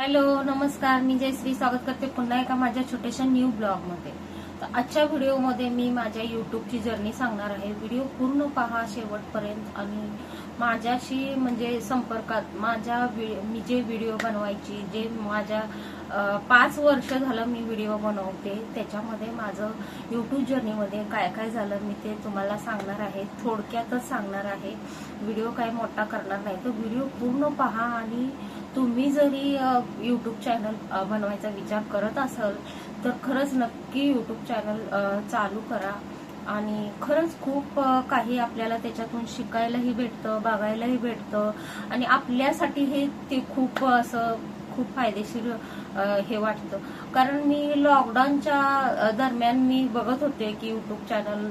Hello नमस्कार. मी जयश्री. स्वागत करते पुन्हा एका माझ्या छोट्याशा न्यू ब्लॉगमध्ये. तर आजच्या व्हिडिओमध्ये मी माझ्या युट्यूबची जर्नी सांगणार आहे. व्हिडिओ पूर्ण पहा शेवटपर्यंत आणि माझ्याशी म्हणजे संपर्कात माझ्या वि- मी जे व्हिडिओ बनवायची जे माझ्या पाच वर्ष झालं मी व्हिडिओ बनवते त्याच्यामध्ये माझं युट्यूब जर्नीमध्ये काय काय झालं मी ते तुम्हाला सांगणार आहे. थोडक्यातच सांगणार आहे. व्हिडिओ काय मोठा करणार नाही. तर व्हिडिओ पूर्ण पहा आणि तुम्ही जरी यूट्यूब चॅनल बनवायचा विचार करत असाल तर खरंच नक्की यूट्यूब चॅनल चालू करा. आणि खरंच खूप काही आपल्याला त्याच्यातून शिकायलाही भेटतं बघायलाही भेटतं. आणि आपल्यासाठी हे ते खूप असं खूप फायदेशीर हे वाटतं. कारण मी लॉकडाऊनच्या दरम्यान मी बघत होते की यूट्यूब चॅनल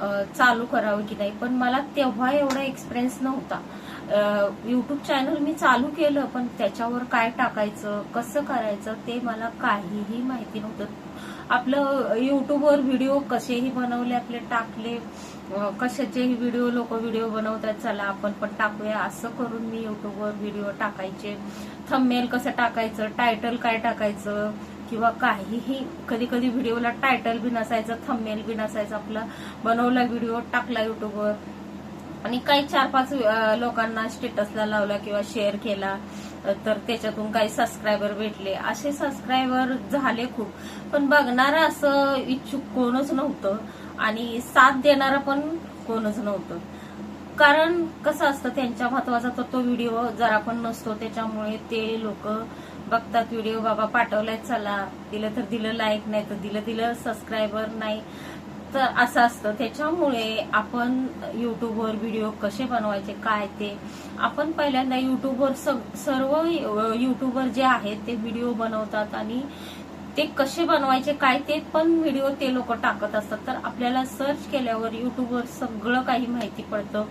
चालू करावं की नाही. पण मला तेव्हा एवढा एक्सपिरियन्स नव्हता. युट्यूब चॅनल मी चालू केलं पण त्याच्यावर काय टाकायचं कसं करायचं ते मला काहीही माहिती नव्हतं. आपलं युट्यूबवर व्हिडिओ कसेही बनवले आपले टाकले कशाचेही व्हिडिओ लोक व्हिडिओ बनवतात चला आपण पण टाकूया. असं करून मी युट्यूबवर व्हिडिओ टाकायचे. थंबनेल कसं टाकायचं टायटल काय टाकायचं किंवा काहीही कधी कधी व्हिडिओला टायटल बी नसायचं थंबनेल बी नसायचं आपला. बनवला व्हिडिओ टाकला युट्यूबवर आणि काही चार पाच लोकांना स्टेटसला लावला किंवा शेअर केला. तर त्याच्यातून काही सबस्क्रायबर भेटले. असे सबस्क्रायबर झाले खूप. पण बघणारं असं इच्छुक कोणच नव्हतं. आणि साथ देणारं पण कोणच नव्हतं. कारण कसं असतं त्यांच्या महत्त्वाचा तर तो व्हिडिओ जरा पण नसतो. त्याच्यामुळे ते लोक बघतात व्हिडिओ बाबा पाठवलाय चला. दिलं तर दिलं लाईक नाही तर दिलं दिलं सबस्क्रायबर नाही. तर असं असतं. त्याच्यामुळे आपण युट्यूबवर व्हिडिओ कसे बनवायचे काय ते आपण पहिल्यांदा युट्यूबवर सग- सर्व युट्यूबर जे आहेत ते व्हिडिओ बनवतात आणि ते कसे बनवायचे काय ते पण व्हिडिओ ते लोक टाकत असतात. तर आपल्याला सर्च केल्यावर युट्यूबवर सगळं काही माहिती पडतं.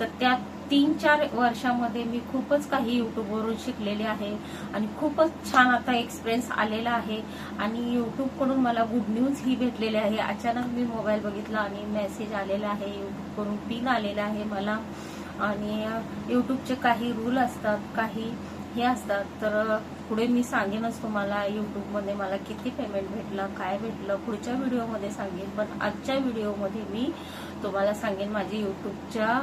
तर त्यात तीन चार वर्षामध्ये मी खूपच काही युट्यूबवरून शिकलेले आहे आणि खूपच छान आता एक्सपिरियन्स आलेला आहे. आणि युट्यूबकडून मला गुड न्यूज ही भेटलेली आहे. अचानक मी मोबाईल बघितला आणि मेसेज आलेला आहे. युट्यूबकडून पिन आलेला आहे मला. आणि युट्यूबचे काही रूल असतात काही हे असतात. तर पुढे मी सांगेनच तुम्हाला युट्यूबमध्ये मला किती पेमेंट भेटलं काय भेटलं. पुढच्या व्हिडिओमध्ये सांगेन. पण आजच्या व्हिडिओमध्ये मी तुम्हाला सांगेन माझी युट्यूबच्या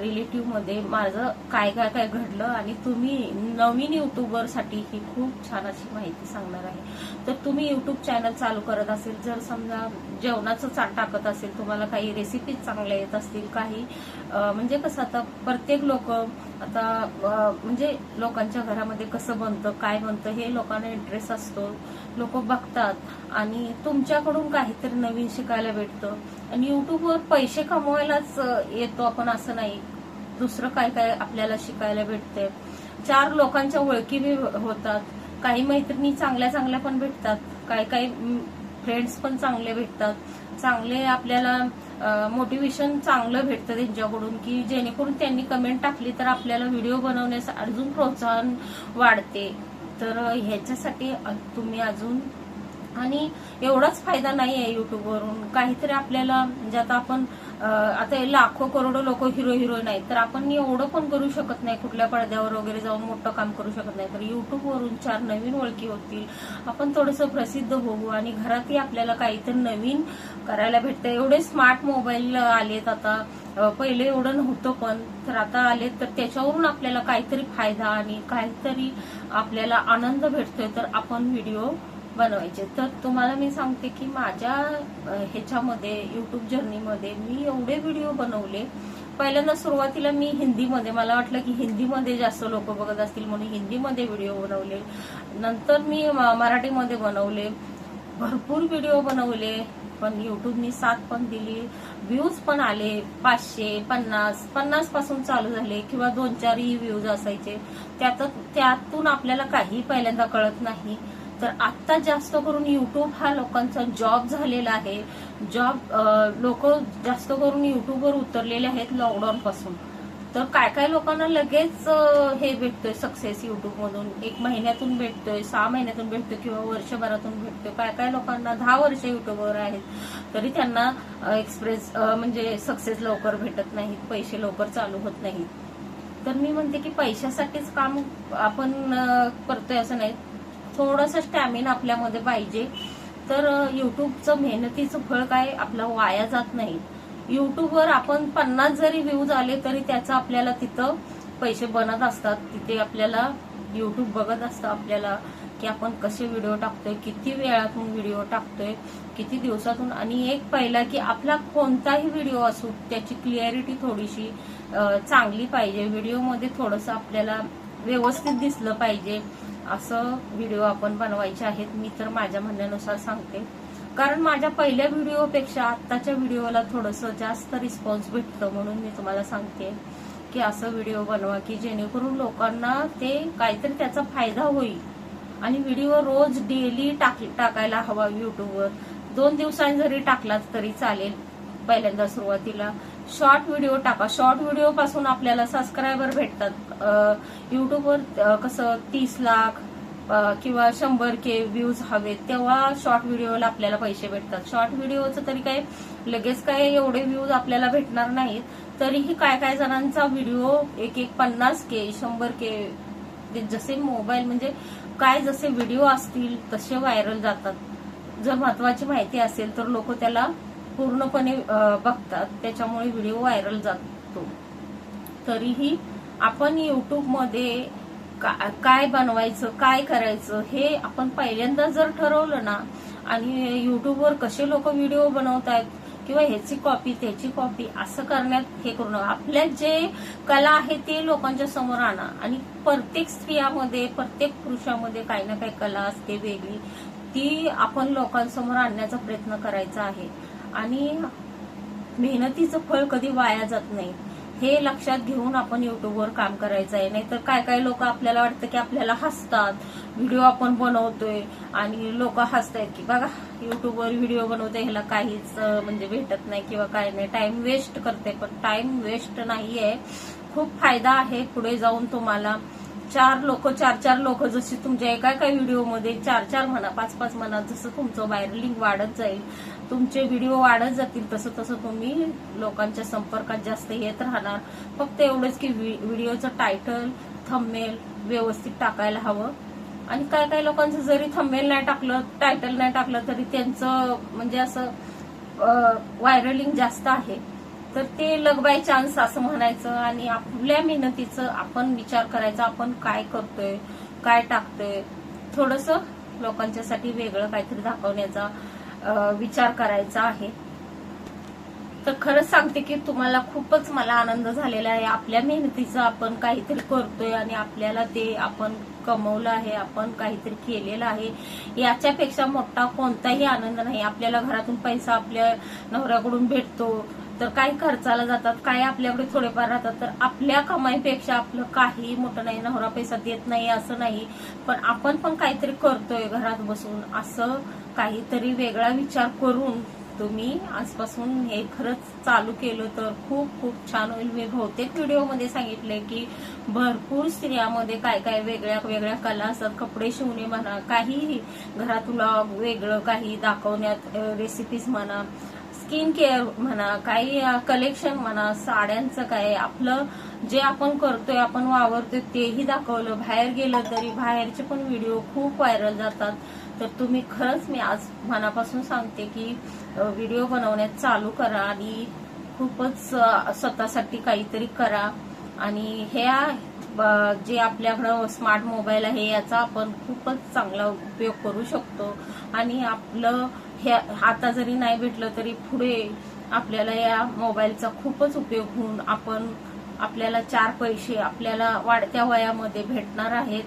रिलेटिव्हमध्ये माझं काय काय काय घडलं आणि तुम्ही नवीन युट्यूबरसाठी ही खूप छान अशी माहिती सांगणार आहे. तर तुम्ही युट्यूब चॅनल चालू करत असेल जर समजा जेवणाचं चाट टाकत असेल तुम्हाला काही रेसिपीज चांगल्या येत असतील काही म्हणजे कसं आता प्रत्येक लोक आता म्हणजे लोकांच्या घरामध्ये कसं बनतं काय बनतं हे लोकांना इंटरेस्ट असतो. लोक बघतात आणि तुमच्याकडून काहीतरी नवीन शिकायला भेटतं. आणि युट्यूबवर पैसे कमवायलाच येतो आपण असं नाही. दुसरं काय काय आपल्याला शिकायला भेटते चार लोकांच्या ओळखी होतात. काही मैत्रिणी चांगल्या चांगल्या पण भेटतात. काही काही फ्रेंड्स पण चांगले भेटतात. चांगले आपल्याला मोटिवेशन चांगलं भेटतं त्यांच्याकडून की जेणेकरून त्यांनी कमेंट टाकली तर आपल्याला व्हिडिओ बनवण्यास अजून प्रोत्साहन वाढते. तर ह्याच्यासाठी तुम्ही अजून आणि एवढाच फायदा नाही आहे युट्यूबवरून काहीतरी आपल्याला म्हणजे आता आपण आता लाखो करोडो लोक हिरो हिरोईन आहेत तर आपण एवढं पण करू शकत नाही कुठल्या पडद्यावर वगैरे जाऊन मोठं काम करू शकत नाही. तर युट्यूबवरून चार नवीन ओळखी होतील. आपण थोडंसं प्रसिद्ध होऊ आणि घरातही आपल्याला काहीतरी नवीन करायला भेटतं. एवढे स्मार्ट मोबाईल आलेत आता. पहिले एवढं नव्हतं पण तर आता आलेत तर त्याच्यावरून आपल्याला काहीतरी फायदा आणि काहीतरी आपल्याला आनंद भेटतोय. तर आपण व्हिडिओ बनवायचे. तर तुम्हाला मी सांगते की माझ्या ह्याच्यामध्ये युट्यूब जर्नीमध्ये मी एवढे व्हिडिओ बनवले. पहिल्यांदा सुरुवातीला मी हिंदीमध्ये मला वाटलं की हिंदीमध्ये जास्त लोक बघत असतील म्हणून हिंदीमध्ये व्हिडिओ बनवले. नंतर मी म- मराठीमध्ये बनवले. भरपूर व्हिडिओ बनवले. पण युट्यूबनी साथ पण दिली. व्ह्यूज पण आले. पाचशे पन्नास पन्नासपासून चालू झाले किंवा दोन चारही व्ह्यूज असायचे. त्यात त्यातून आपल्याला काही पहिल्यांदा कळत नाही. तर आता जास्त करून युट्यूब हा लोकांचा जॉब झालेला आहे. जॉब लोक जास्त करून युट्यूबवर उतरलेले आहेत लॉकडाऊन पासून. तर काय काय लोकांना लगेच हे भेटतोय सक्सेस युट्यूब मधून? एक महिन्यातून भेटतोय सहा महिन्यातून भेटतोय किंवा वर्षभरातून भेटतोय? काय काय लोकांना दहा वर्ष युट्यूबवर आहेत? तरी त्यांना एक्सप्रेस म्हणजे सक्सेस लवकर भेटत नाहीत पैसे लवकर चालू होत नाहीत. तर मी म्हणते की पैशासाठीच काम आपण करतोय असं नाही. थोडंसं स्टॅमिना आपल्यामध्ये पाहिजे. तर युट्यूबचं मेहनतीचं फळ काय आपलं वाया जात नाही. युट्यूबवर आपण पन्नास जरी व्ह्यूज आले तरी त्याचं आपल्याला तिथं पैसे बनत असतात. तिथे आपल्याला युट्यूब बघत असतं आपल्याला की आपण कसे व्हिडिओ टाकतोय किती वेळातून व्हिडिओ टाकतोय किती दिवसातून. आणि एक पहिला की आपला कोणताही व्हिडिओ असू त्याची क्लिअरिटी थोडीशी चांगली पाहिजे. व्हिडिओमध्ये थोडंसं आपल्याला व्यवस्थित दिसलं पाहिजे. असं व्हिडिओ आपण बनवायचे आहेत मी तर माझ्या म्हणण्यानुसार सांगते. कारण माझ्या पहिल्या व्हिडिओपेक्षा आत्ताच्या व्हिडिओला थोडंसं जास्त रिस्पॉन्स भेटतं म्हणून मी तुम्हाला सांगते की असं व्हिडिओ बनवा की जेणेकरून लोकांना ते काहीतरी त्याचा फायदा होईल. आणि व्हिडिओ रोज डेली टाक टाकायला हवा युट्यूबवर दोन दिवसांनी जरी टाकलाच तरी चालेल पहिल्यांदा सुरुवातीला. शॉर्ट व्हिडिओ टाका. शॉर्ट व्हिडिओ पासून आपल्याला सबस्क्रायबर भेटतात. युट्यूबवर कसं तीस लाख किंवा शंभर के व्ह्यूज हवेत तेव्हा शॉर्ट व्हिडिओला आपल्याला पैसे भेटतात. शॉर्ट व्हिडिओचं तरी काय लगेच काय एवढे व्ह्यूज आपल्याला भेटणार नाहीत तरीही काय काय जणांचा व्हिडिओ एक एक पन्नास के शंभर के जसे मोबाईल म्हणजे काय जसे व्हिडिओ असतील तसे व्हायरल जातात. जर महत्वाची माहिती असेल तर लोक त्याला पूर्णपणे बघतात. त्याच्यामुळे व्हिडिओ व्हायरल जातो. तरीही आपण युट्यूबमध्ये का- काय बनवायचं काय करायचं हे आपण पहिल्यांदा जर ठरवलं ना आणि युट्यूबवर कसे लोक व्हिडिओ बनवतायत किंवा ह्याची कॉपी त्याची कॉपी असं करण्यात हे करू नका. आपल्या जे कला आहे ते लोकांच्या समोर आणा. आणि प्रत्येक स्त्रियामध्ये प्रत्येक पुरुषामध्ये काही ना काही कला असते वेगळी. ती आपण लोकांसमोर आणण्याचा प्रयत्न करायचा आहे. आणि मेहनतीचं फळ कधी वाया जात नाही. हे लक्षात घेऊन आपण युट्यूबवर काम करायचं आहे नाहीतर काय काय लोक आपल्याला वाटतं की आपल्याला हसतात. व्हिडिओ आपण बनवतोय आणि लोक हसतायत की बघा युट्यूबवर व्हिडिओ बनवतोय ह्याला काहीच म्हणजे भेटत नाही किंवा काय नाही. टाइम वेस्ट करते पण टाइम वेस्ट नाहीये. खूप फायदा आहे पुढे जाऊन तुम्हाला. चार लोक चार चार लोक जशी तुमच्या एका एका व्हिडिओमध्ये चार चार म्हणा पाच पाच म्हणा जसं तुमचं व्हायरलिंग वाढत जाईल तुमचे व्हिडिओ वाढत जातील तसं तसं तुम्ही लोकांच्या संपर्कात जास्त येत राहणार. फक्त एवढंच की व्हिडिओचं टायटल थंबनेल व्यवस्थित टाकायला हवं. आणि काय काय लोकांचं जरी थंबनेल नाही टाकलं टायटल नाही टाकलं तरी त्यांचं म्हणजे असं व्हायरलिंग जास्त आहे. तर ते लग बाय चान्स असं म्हणायचं आणि आपल्या मेहनतीचं आपण विचार करायचा आपण काय करतोय काय टाकतोय थोडस लोकांच्यासाठी वेगळं काहीतरी दाखवण्याचा विचार करायचा आहे. तर खरंच सांगते की तुम्हाला खूपच मला आनंद झालेला आहे. आपल्या मेहनतीचं आपण काहीतरी करतोय आणि आपल्याला ते आपण कमवलं आहे आपण काहीतरी केलेलं आहे. याच्यापेक्षा मोठा कोणताही आनंद नाही. आपल्याला घरातून पैसा आपल्या नवऱ्याकडून भेटतो. तर काही खर्चाला जातात काही आपल्याकडे थोडेफार राहतात. तर आपल्या कमाईपेक्षा आपलं काही मोठं नाही नवरा पैसा देत नाही असं नाही. पण आपण पण काहीतरी करतोय घरात बसून. असं काहीतरी वेगळा विचार करून तुम्ही आजपासून हे खरंच चालू केलं तर खूप खूप छान होईल. मी बहुतेक व्हिडिओमध्ये सांगितले की भरपूर स्त्रियामध्ये काय काय वेगळ्या वेगळ्या कला असतात. कपडे शिवणे म्हणा काहीही घरात व्लॉग वेगळं काही दाखवण्यात रेसिपीज म्हणा स्किन केअर म्हणा काही कलेक्शन म्हणा साड्यांचं काय आपलं जे आपण करतोय आपण वावरतोय तेही दाखवलं. बाहेर गेलं तरी बाहेरचे पण व्हिडिओ खूप व्हायरल जातात. तर तुम्ही खरंच मी आज मनापासून सांगते की व्हिडिओ बनवण्यात चालू करा आणि खूपच स्वतःसाठी काहीतरी करा. आणि ह्या जे आपल्याकडं स्मार्ट मोबाईल आहे याचा आपण खूपच चांगला उपयोग करू शकतो. आणि आपलं हे आता जरी नाही भेटलं तरी पुढे आपल्याला या मोबाईलचा खूपच उपयोग होऊन आपण आपल्याला चार पैसे आपल्याला वाढत्या वयामध्ये भेटणार आहेत.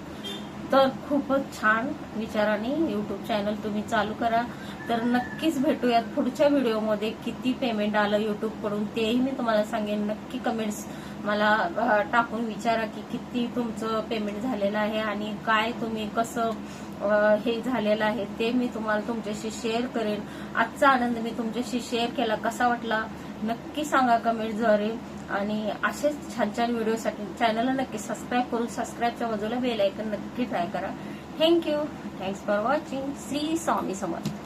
तर खूपच छान विचाराने युट्यूब चॅनल तुम्ही चालू करा. तर नक्कीच भेटूयात पुढच्या व्हिडिओमध्ये किती पेमेंट आलं युट्यूबकडून तेही मी तुम्हाला सांगेन. नक्की कमेंट्स मला टाकून विचारा की किती तुमचं पेमेंट झालेलं आहे आणि काय तुम्ही कसं हे झालेलं आहे ते मी तुम्हाला तुमच्याशी शेअर करेन. आजचा आनंद मी तुमच्याशी शेअर केला. कसा वाटला? नक्की सांगा कमेंटद्वारे आणि असेच छान छान व्हिडिओसाठी चॅनलला नक्की सबस्क्राईब करून सबस्क्राईबच्या बाजूला बेल ऐकन नक्की ट्राय करा. Thank you thanks for watching Shri Swami Samarth.